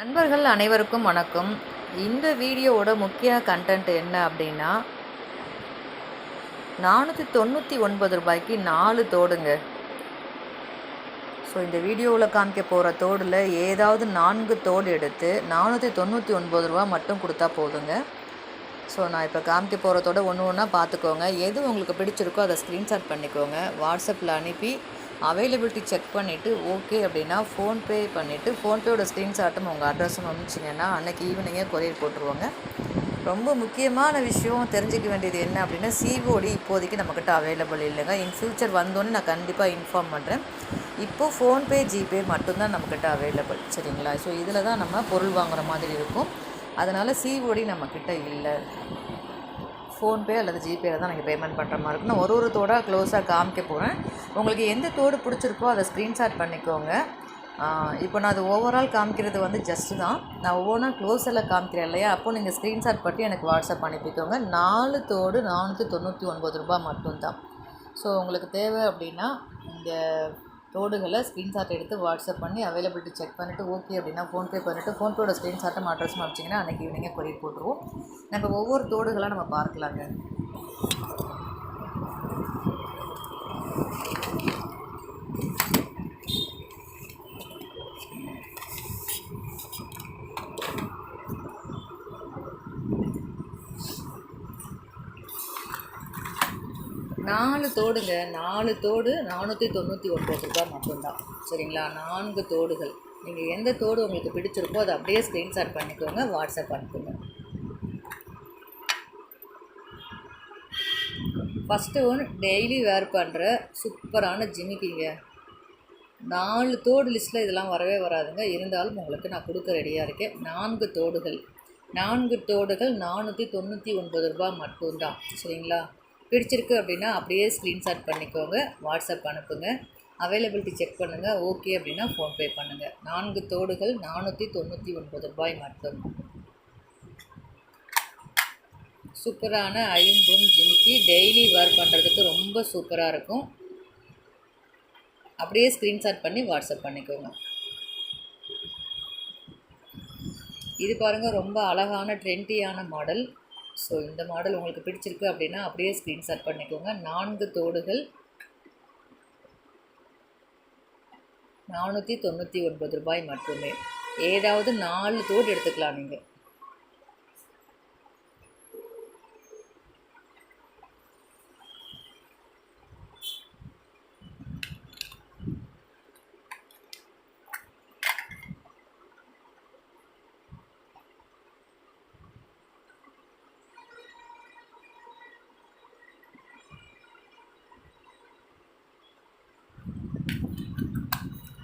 நண்பர்கள் அனைவருக்கும் வணக்கம். இந்த வீடியோவோட முக்கிய கண்டென்ட் என்ன அப்படின்னா நானூற்றி தொண்ணூற்றி ஒன்பது ரூபாய்க்கு நாலு தோடுங்க. ஸோ இந்த வீடியோவில் காமிக்க போகிற தோடில் ஏதாவது நான்கு தோடு எடுத்து நானூற்றி தொண்ணூற்றி ஒன்பது ரூபா மட்டும் கொடுத்தா போதுங்க. ஸோ நான் இப்போ காமிக்க போகிறதோட ஒன்று ஒன்றா பார்த்துக்கோங்க எது உங்களுக்கு பிடிச்சிருக்கோ அதை ஸ்க்ரீன்ஷாட் பண்ணிக்கோங்க. வாட்ஸ்அப்பில் அனுப்பி அவைலபிலிட்டி செக் பண்ணிவிட்டு ஓகே அப்படின்னா ஃபோன்பே பண்ணிவிட்டு ஃபோன்பேயோட ஸ்க்ரீன்ஷாட்டும் உங்கள் அட்ரஸும் அனுப்பிச்சிங்கன்னா அன்றைக்கி ஈவினிங்கே கொரியர் போட்டுருவாங்க. ரொம்ப முக்கியமான விஷயம் தெரிஞ்சுக்க வேண்டியது என்ன அப்படின்னா சிஓடி இப்போதைக்கு நம்மக்கிட்ட அவைலபிள் இல்லைங்க. இன் ஃப்யூச்சர் வந்தோன்னே நான் கண்டிப்பாக இன்ஃபார்ம் பண்ணுறேன் இப்போது ஃபோன்பே ஜிபே மட்டும்தான் நம்மக்கிட்ட அவைலபிள் சரிங்களா? ஸோ இதில் தான் நம்ம பொருள் வாங்குகிற மாதிரி இருக்கும். அதனால் சிஓடி நம்மக்கிட்ட இல்லை. ஃபோன்பே அல்லது ஜிபேயில் தான் நீங்கள் பேமெண்ட் பண்ணுற மாதிரி இருக்கும். நான் ஒரு ஒரு தோடாக க்ளோஸாக காமிக்க போகிறேன் உங்களுக்கு எந்த தோடு பிடிச்சிருக்கோ அதை ஸ்க்ரீன்ஷாட் பண்ணிக்கோங்க. இப்போ நான் அது ஓவரால் காமிக்கிறது வந்து ஜஸ்ட்டு தான். நான் ஒவ்வொன்றா க்ளோஸில் காமிக்கிறேன் இல்லையா? அப்போது நீங்கள் ஸ்க்ரீன்ஷாட் பற்றி எனக்கு வாட்ஸ்அப் அனுப்பிக்கோங்க. நாலு தோடு நானூற்றி தொண்ணூற்றி ஒன்பது ரூபாய் மட்டும்தான். ஸோ உங்களுக்கு தேவை அப்படின்னா இந்த தோடுகளை ஸ்க்ரீன்ஷாட் எடுத்து வாட்ஸ்அப் பண்ணி அவைலபிலிட்டி செக் பண்ணிவிட்டு ஓகே அப்படின்னா ஃபோன்பே பண்ணிவிட்டு ஃபோன்பேயோட ஸ்க்ரீன்ஷாட்டை அட்ரஸும் அனுப்பிச்சிங்கன்னா அன்றைக்கி ஈவினிங்கே கொரியர் போட்டுருவோம். நம்ம ஒவ்வொரு தோடுகளாக நம்ம பார்க்கலாங்க. நாலு தோடுங்க. நாலு தோடு நானூற்றி தொண்ணூற்றி ஒன்பது ரூபாய் மட்டும்தான். சரிங்களா? நான்கு தோடுகள். நீங்கள் எந்த தோடு உங்களுக்கு பிடிச்சிருக்கோ அதை அப்படியே ஸ்க்ரீன்ஷாட் பண்ணிக்கோங்க வாட்ஸ்அப் அனுப்புங்க. ஃபஸ்ட்டு ஒன்று டெய்லி வேர் பண்ணுற சூப்பரான ஜிமிக்கிங்க நாலு தோடு லிஸ்ட்டில் இதெல்லாம் வரவே வராதுங்க. இருந்தாலும் உங்களுக்கு நான் கொடுக்க ரெடியாக இருக்கேன். நான்கு தோடுகள். நான்கு தோடுகள் நானூற்றி தொண்ணூற்றி ஒன்பது ரூபாய் மட்டும்தான். சரிங்களா? பிடிச்சிருக்கு அப்படின்னா அப்படியே ஸ்க்ரீன்ஷாட் பண்ணிக்கோங்க. வாட்ஸ்அப் அனுப்புங்க. அவைலபிலிட்டி செக் பண்ணுங்கள் ஓகே அப்படின்னா ஃபோன்பே பண்ணுங்கள் நான்கு தோடுகள் நானூற்றி தொண்ணூற்றி ஒன்பது ரூபாய் மட்டும். சூப்பரான ஐம்பொன் ஜிமிக்கி டெய்லி வேர் பண்ணுறதுக்கு ரொம்ப சூப்பராக இருக்கும். அப்படியே ஸ்க்ரீன்ஷாட் பண்ணி வாட்ஸ்அப் பண்ணிக்கோங்க. இது பாருங்கள் ரொம்ப அழகான ட்ரெண்டியான மாடல் ஸோ இந்த மாடல் உங்களுக்கு பிடிச்சிருக்கு அப்படின்னா அப்படியே ஸ்க்ரீன்ஷாட் பண்ணிக்கோங்க. நான்கு தோடுகள். நானூற்றி தொண்ணூற்றி ஒன்பது ரூபாய் மட்டுமே. ஏதாவது நாலு தோடு எடுத்துக்கலாம் நீங்கள்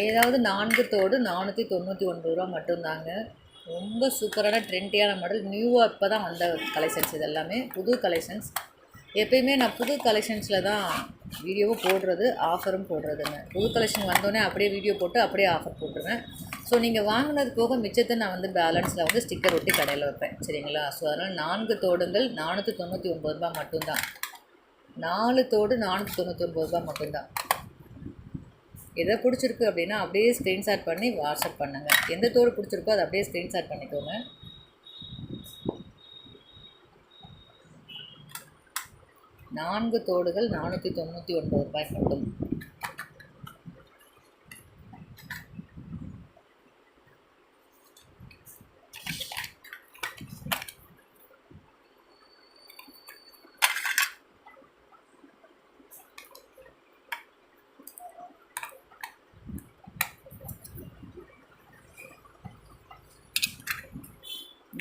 ஏதாவது நான்கு தோடு நானூற்றி தொண்ணூற்றி ஒன்பது ரூபா மட்டும்தாங்க. ரொம்ப சூப்பரான ட்ரெண்டியான மாடல் நியூவாக இப்போ தான் வந்த கலெக்ஷன்ஸ் இது எல்லாமே புது கலெக்ஷன்ஸ் எப்பயுமே நான் புது கலெக்ஷன்ஸில் தான் வீடியோவும் போடுறது ஆஃபரும் போடுறதுங்க. புது கலெக்ஷன் வந்தோடனே அப்படியே வீடியோ போட்டு அப்படியே ஆஃபர் போட்டுருவேன். ஸோ நீங்கள் வாங்கினது போக மிச்சத்தை நான் வந்து பேலன்ஸில் வந்து ஸ்டிக்கர் ஒட்டி கடையில் வைப்பேன். சரிங்களா? ஸோ அதனால் நான்கு தோடுங்கள் நானூற்றி தொண்ணூற்றி ஒம்பது ரூபா மட்டும்தான். நாலு தோடு நானூற்றி தொண்ணூற்றி ஒம்பது ரூபா மட்டும்தான். எதை பிடிச்சிருக்கு அப்படின்னா அப்படியே ஸ்க்ரீன்ஷாட் பண்ணி வாட்ஸ்அப் பண்ணுங்கள் எந்த தோடு பிடிச்சிருக்கோ அதை அப்படியே ஸ்க்ரீன்ஷாட் பண்ணிக்கோங்க. நான்கு தோடுகள் நானூற்றி தொண்ணூற்றி ஒன்பது ரூபாய் மட்டும்.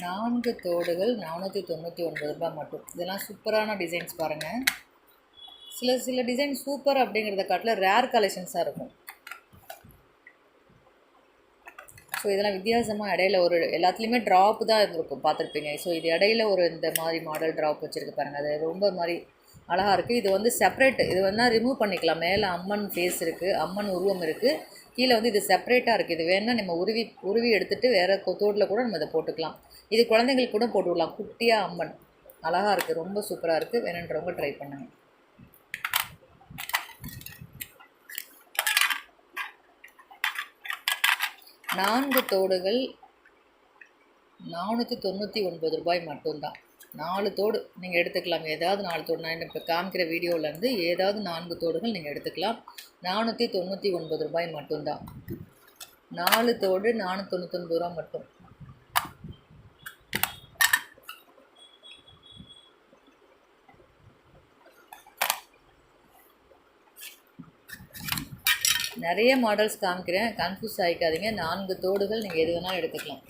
நான்கு தோடுகள் நானூற்றி தொண்ணூற்றி ஒன்பது ரூபாய் மட்டும். இதெல்லாம் சூப்பரான டிசைன்ஸ் பாருங்கள் சில சில டிசைன் சூப்பர் அப்படிங்கிறத காட்டில் ரேர் கலெக்ஷன்ஸாக இருக்கும். ஸோ இதெல்லாம் வித்தியாசமாக இடையில ஒரு எல்லாத்துலேயுமே ட்ராப் தான் இருந்திருக்கும். பார்த்துருப்பீங்க. ஸோ இது இடையில ஒரு இந்த மாதிரி மாடல் ட்ராப் வச்சுருக்கு பாருங்கள் அது ரொம்ப மாதிரி அழகாக இருக்குது இது வந்து செப்பரேட் இது வேணால் ரிமூவ் பண்ணிக்கலாம். மேலே அம்மன் ஃபேஸ் இருக்குது அம்மன் உருவம் இருக்குது கீழே வந்து இது செப்பரேட்டாக இருக்குது இது வேணால் நம்ம உருவி உருவி எடுத்துகிட்டு வேறு தோட்டில் கூட நம்ம இதை போட்டுக்கலாம். இது குழந்தைங்களுக்கு கூட போட்டு விடலாம். குட்டியாக அம்மன். அழகாக இருக்குது ரொம்ப சூப்பராக இருக்குது வேணுன்றவங்க ட்ரை பண்ணுங்கள் நான்கு தோடுகள் நானூற்றி தொண்ணூற்றி ஒன்பது ரூபாய் மட்டும்தான். நாலு தோடு நீங்கள் எடுத்துக்கலாம் ஏதாவது நாலு தோடு. நான் இப்போ காமிக்கிற வீடியோவிலேருந்து ஏதாவது நான்கு தோடுகள் நீங்கள் எடுத்துக்கலாம். நானூற்றி தொண்ணூற்றி ஒன்பது ரூபாய் மட்டும்தான். நாலு தோடு நானூற்றி தொண்ணூத்தொன்பது ரூபா மட்டும். நிறைய மாடல்ஸ் காமிக்கிறேன். கன்ஃபியூஸ் ஆகிக்காதீங்க நான்கு தோடுகள் நீங்கள் எது வேணாலும் எடுத்துக்கலாம்.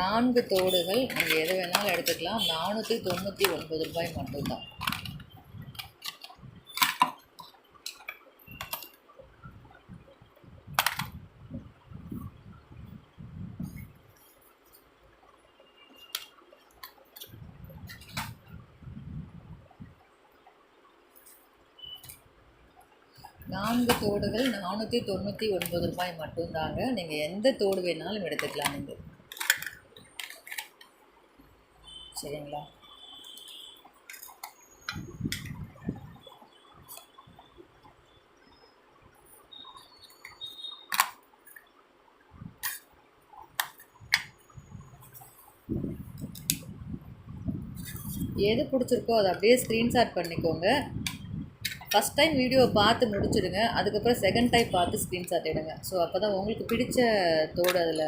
நான்கு தோடுகள் நீங்கள் எது வேணாலும் எடுத்துக்கலாம். நானூற்றி தொண்ணூற்றி ஒன்பது ரூபாய் மட்டும்தான். நான்கு தோடுகள் நானூற்றி தொண்ணூற்றி ஒன்பது ரூபாய் மட்டும்தாங்க. நீங்கள் எந்த தோடு வேணாலும் எடுத்துக்கலாம் நீங்கள் சரிங்களா? எது பிடிச்சிருக்கோ அதை அப்படியே ஸ்க்ரீன்ஷாட் பண்ணிக்கோங்க. ஃபஸ்ட் டைம் வீடியோவை பார்த்து முடிச்சிடுங்க. அதுக்கப்புறம் செகண்ட் டைம் பார்த்து ஸ்க்ரீன்ஷாட் எடுங்க. ஸோ அப்போ தான் உங்களுக்கு பிடிச்ச தோடு அதில்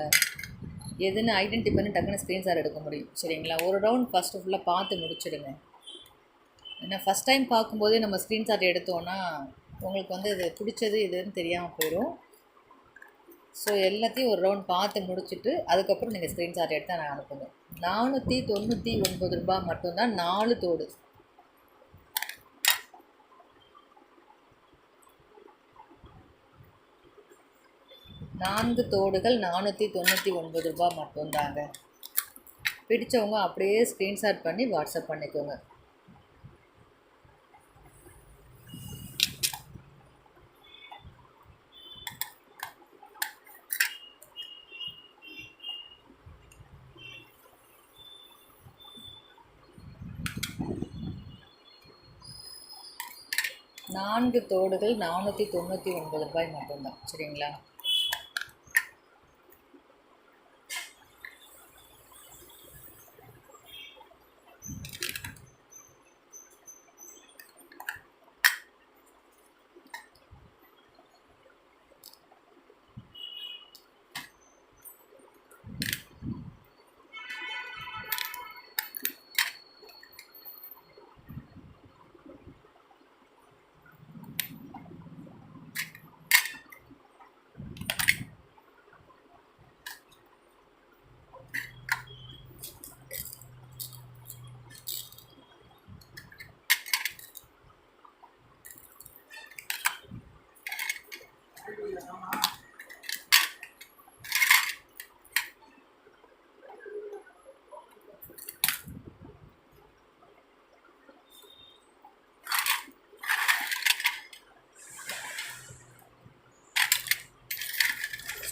எதுன்னு ஐடென்டி பண்ணி டக்குன்னு ஸ்க்ரீன்ஷாட் எடுக்க முடியும். சரிங்களா? ஒரு ரவுண்ட் ஃபஸ்ட்டு ஃபுல்லாக பார்த்து முடிச்சிடுங்க. ஏன்னா ஃபஸ்ட் டைம் பார்க்கும்போதே நம்ம ஸ்க்ரீன்ஷாட் எடுத்தோன்னா உங்களுக்கு வந்து இது பிடிச்சது இதுன்னு தெரியாமல் போயிடும் ஸோ எல்லாத்தையும் ஒரு ரவுண்ட் பார்த்து முடிச்சுட்டு அதுக்கப்புறம் நீங்கள் ஸ்க்ரீன்ஷாட் எடுத்தால் நான் அனுப்புங்க நானூற்றி தொண்ணூற்றி ஒன்பது ரூபாய் மட்டும்தான் நாலு தோடு. நான்கு தோடுகள் நானூற்றி தொண்ணூற்றி ஒன்பது ரூபாய் மட்டும்தாங்க. பிடிச்சவங்க அப்படியே ஸ்க்ரீன்ஷாட் பண்ணி வாட்ஸ்அப் பண்ணிக்கோங்க. நான்கு தோடுகள் நானூற்றி தொண்ணூற்றி ஒன்பது ரூபாய் மட்டும்தான். சரிங்களா?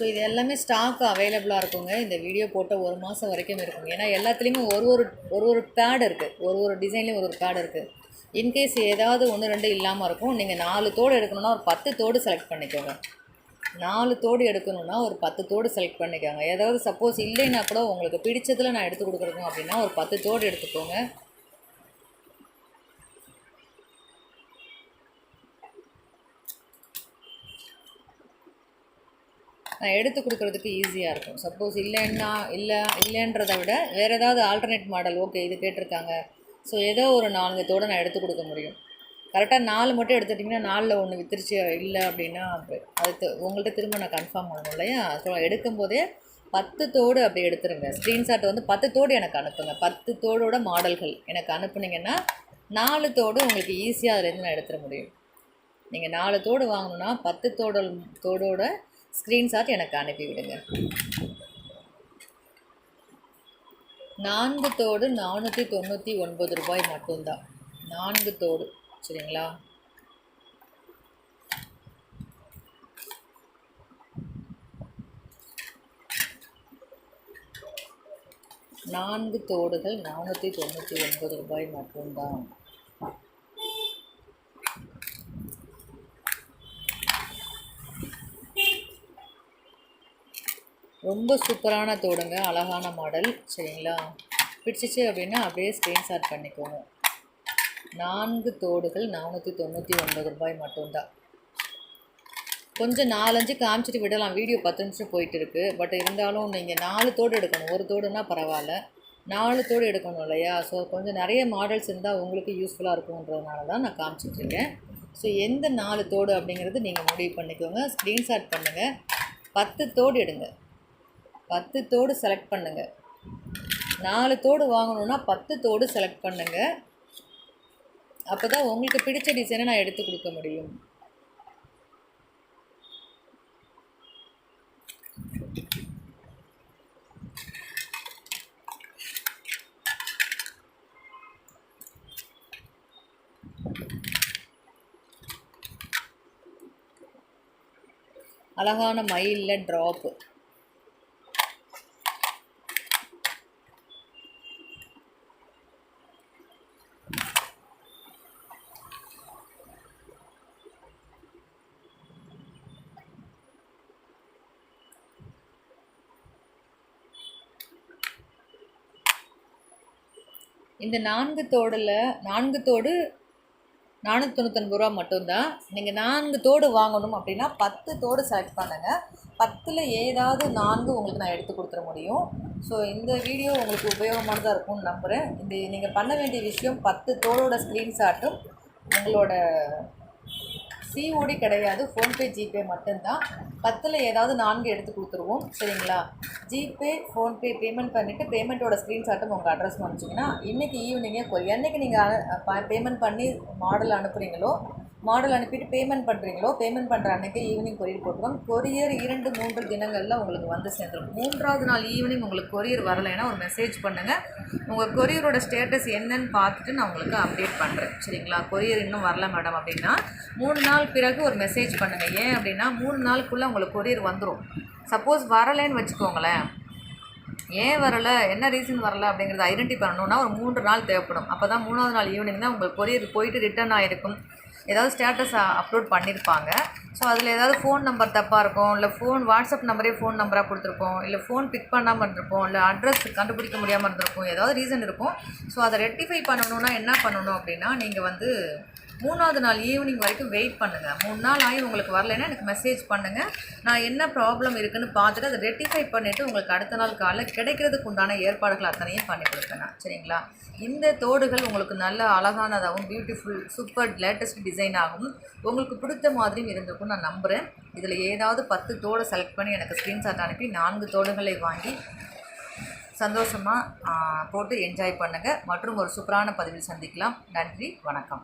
ஸோ இது எல்லாமே ஸ்டாக் அவைலபிளாக இருக்குங்க. இந்த வீடியோ போட்ட ஒரு மாதம் வரைக்கும் இருக்குங்க ஏன்னா எல்லாத்துலேயுமே ஒரு ஒரு ஒரு ஒரு பேட் இருக்குது ஒரு ஒரு டிசைன்லேயும் ஒரு ஒரு பேட் இருக்குது இன்கேஸ் ஏதாவது ஒன்று ரெண்டு இல்லாமல் இருக்கும் நீங்கள் நாலு தோடு எடுக்கணும்னா ஒரு பத்து தோடு செலக்ட் பண்ணிக்கோங்க. நாலு தோடு எடுக்கணும்னா ஒரு பத்து தோடு செலக்ட் பண்ணிக்கோங்க. ஏதாவது சப்போஸ் இல்லைன்னா கூட உங்களுக்கு பிடிச்சதில் நான் எடுத்து கொடுக்குறோம் அப்படின்னா ஒரு பத்து தோடு எடுத்துக்கோங்க. நான் எடுத்து கொடுக்குறதுக்கு ஈஸியாக இருக்கும். சப்போஸ் இல்லைன்னா இல்லை இல்லைன்றதை விட வேறு ஏதாவது ஆல்டர்னேட் மாடல் ஓகே இது கேட்டிருக்காங்க. ஸோ ஏதோ ஒரு நான்கு நான் எடுத்து கொடுக்க முடியும். கரெக்டாக நாலு மட்டும் எடுத்துட்டிங்கன்னா நாலில் ஒன்று வித்திருச்சு இல்லை அப்படின்னா அது உங்கள்கிட்ட திரும்ப நான் கன்ஃபார்ம் பண்ணணும் இல்லையா? ஸோ எடுக்கும்போதே பத்து தோடு அப்படி எடுத்துருங்க. ஸ்க்ரீன்ஷாட் வந்து பத்து தோடு எனக்கு அனுப்புங்க. பத்து தோடோட மாடல்கள் எனக்கு அனுப்புனீங்கன்னா நாலு தோடு உங்களுக்கு ஈஸியாக அதுலேருந்து நான் எடுத்துட முடியும். நீங்கள் நாலு தோடு வாங்கணுன்னா பத்து தோடல் தோடோட ஸ்க்ரீன்ஷாட் எனக்கு அனுப்பிவிடுங்க. நான்கு தோடு நானூற்றி தொண்ணூற்றி ஒன்பது ரூபாய் மட்டும்தான். நான்கு தோடு சரிங்களா? நான்கு தோடுகள் நானூற்றி தொண்ணூற்றி ஒன்பது ரூபாய் மட்டும்தான். ரொம்ப சூப்பரான தோடுங்க அழகான மாடல் சரிங்களா? பிடிச்சிச்சு அப்படின்னா அப்படியே ஸ்க்ரீன்ஷாட் பண்ணிக்கோங்க. நான்கு தோடுகள் நானூற்றி தொண்ணூற்றி ஒன்பது ரூபாய் மட்டும்தான். கொஞ்சம் நாலஞ்சு காமிச்சிட்டு விடலாம். வீடியோ பத்து நிமிஷம் போயிட்டு இருக்குது பட் இருந்தாலும் நீங்கள் நாலு தோடு எடுக்கணும். ஒரு தோடுனா பரவாயில்ல. நாலு தோடு எடுக்கணும் இல்லையா? ஸோ கொஞ்சம் நிறைய மாடல்ஸ் இருந்தால் உங்களுக்கு யூஸ்ஃபுல்லாக இருக்குன்றதுனால தான் நான் காமிச்சிட்ருக்கேன் ஸோ எந்த நாலு தோடு அப்படிங்கிறது நீங்கள் முடிவு பண்ணிக்கோங்க. ஸ்க்ரீன்ஷாட் பண்ணுங்கள் பத்து தோடு எடுங்க. பத்து தோடு செலக்ட் பண்ணுங்கள் நாலு தோடு வாங்கணுன்னா பத்து தோடு செலக்ட் பண்ணுங்கள் அப்போ தான் உங்களுக்கு பிடிச்ச டிசைனை நான் எடுத்து கொடுக்க முடியும். அழகான மயிலில் ட்ராப்பு இந்த நான்கு தோடில் நான்கு தோடு நானூற்றி தொண்ணூத்தொன்பது ரூபா மட்டும்தான். நீங்கள் நான்கு தோடு வாங்கணும் அப்படின்னா பத்து தோடு செலக்ட் பண்ணுங்கள் பத்தில் ஏதாவது நான்கு உங்களுக்கு நான் எடுத்து கொடுத்துட முடியும். ஸோ இந்த வீடியோ உங்களுக்கு உபயோகமானதாக இருக்கும்னு நம்புகிறேன் இந்த நீங்கள் பண்ண வேண்டிய விஷயம் பத்து தோடோட ஸ்க்ரீன்ஷாட்டும் உங்களோட சிஓடி கிடையாது. ஃபோன்பே ஜிபே மட்டும்தான். பத்தில் ஏதாவது நான்கு எடுத்து கொடுத்துருவோம். சரிங்களா? ஜிபே ஃபோன்பே பேமெண்ட் பண்ணிவிட்டு பேமெண்ட்டோட ஸ்க்ரீன்ஷாட்டும் உங்கள் அட்ரஸ் அனுப்பிச்சிங்கன்னா இன்றைக்கி ஈவினிங்கே கொரியர் என்னைக்கு நீங்கள் பேமெண்ட் பண்ணி மாடல் அனுப்புகிறீங்களோ மாடல் அனுப்பிட்டு பேமெண்ட் பண்ணுறீங்களோ பேமெண்ட் பண்ணுற அன்றைக்கே ஈவினிங் கொரியர் போட்டுருவோம் கொரியர் இரண்டு மூன்று தினங்களில் உங்களுக்கு வந்து சேர்ந்துடும் மூன்றாவது நாள் ஈவினிங் உங்களுக்கு கொரியர் வரலைன்னா ஒரு மெசேஜ் பண்ணுங்கள் உங்கள் கொரியரோட ஸ்டேட்டஸ் என்னன்னு பார்த்துட்டு நான் உங்களுக்கு அப்டேட் பண்ணுறேன் சரிங்களா? கொரியர் இன்னும் வரல மேடம் அப்படின்னா மூணு நாள் பிறகு ஒரு மெசேஜ் பண்ணுங்கள் ஏன் அப்படின்னா மூணு நாளுக்குள்ளே உங்களுக்கு கொரியர் வந்துடும் சப்போஸ் வரலைன்னு வச்சுக்கோங்களேன். ஏன் வரலை? என்ன ரீசன் வரல அப்படிங்கிறத ஐடென்டி பண்ணணும்னா ஒரு மூன்று நாள் தேவைப்படும். அப்போ தான் மூணாவது நாள் ஈவினிங் தான் உங்களுக்கு கொரியர் போயிட்டு ரிட்டர்ன் ஆகிருக்கும் ஏதாவது ஸ்டேட்டஸ் அப்லோட் பண்ணியிருப்பாங்க ஸோ அதில் ஏதாவது ஃபோன் நம்பர் தப்பாக இருக்கும் இல்லை ஃபோன் வாட்ஸ்அப் நம்பரே ஃபோன் நம்பராக கொடுத்துருப்போம் இல்லை ஃபோன் பிக் பண்ணாமல் இருந்திருப்போம் இல்லை அட்ரஸ் கண்டுபிடிக்க முடியாமல் இருந்திருக்கும் ஏதாவது ரீசன் இருக்கும். ஸோ அதை ரெக்டிஃபை பண்ணணும்னா என்ன பண்ணணும் அப்படின்னா நீங்கள் வந்து மூணாவது நாள் ஈவினிங் வரைக்கும் வெயிட் பண்ணுங்கள் மூணு நாள் ஆகி உங்களுக்கு வரலைன்னா எனக்கு மெசேஜ் பண்ணுங்கள் நான் என்ன ப்ராப்ளம் இருக்குன்னு பார்த்துட்டு அதை ரெட்டிஃபை பண்ணிவிட்டு உங்களுக்கு அடுத்த நாள் காலையில் கிடைக்கிறதுக்கு உண்டான ஏற்பாடுகள் அத்தனையும் பண்ணி கொடுப்பேன் சரிங்களா? இந்த தோடுகள் உங்களுக்கு நல்ல அழகானதாகவும் பியூட்டிஃபுல் சூப்பர் லேட்டஸ்ட் டிசைனாகவும் உங்களுக்கு பிடித்த மாதிரியும் இருந்திருக்கும் நான் நம்புகிறேன் இதில் ஏதாவது பத்து தோடை செலக்ட் பண்ணி எனக்கு ஸ்க்ரீன்ஷாட் அனுப்பி நான்கு தோடுகளை வாங்கி சந்தோஷமாக போட்டு என்ஜாய் பண்ணுங்கள் மற்றும் ஒரு சூப்பரான பதிவில் சந்திக்கலாம். நன்றி வணக்கம்.